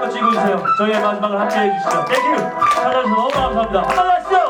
한번 찍어주세요. 저희의 마지막을 함께해 주시죠. 땡큐. 찾아주셔서 너무 감사합니다. 한번 하시죠.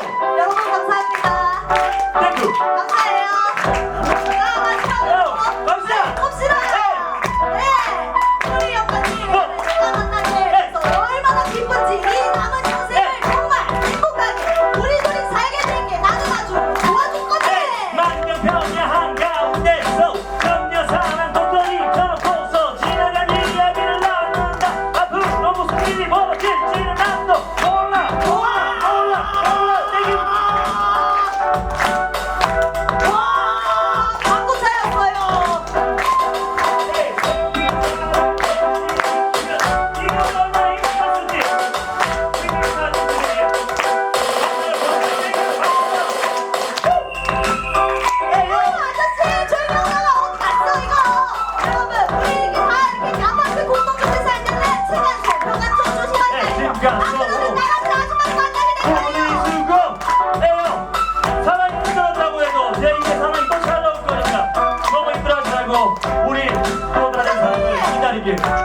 가서 보내주고. 에요. 사랑이 힘들었다고 해도 제 인생 사랑이 또 찾아올 거니까 너무 힘들어하지 말고 우리 또 다른 사랑을 기다리길.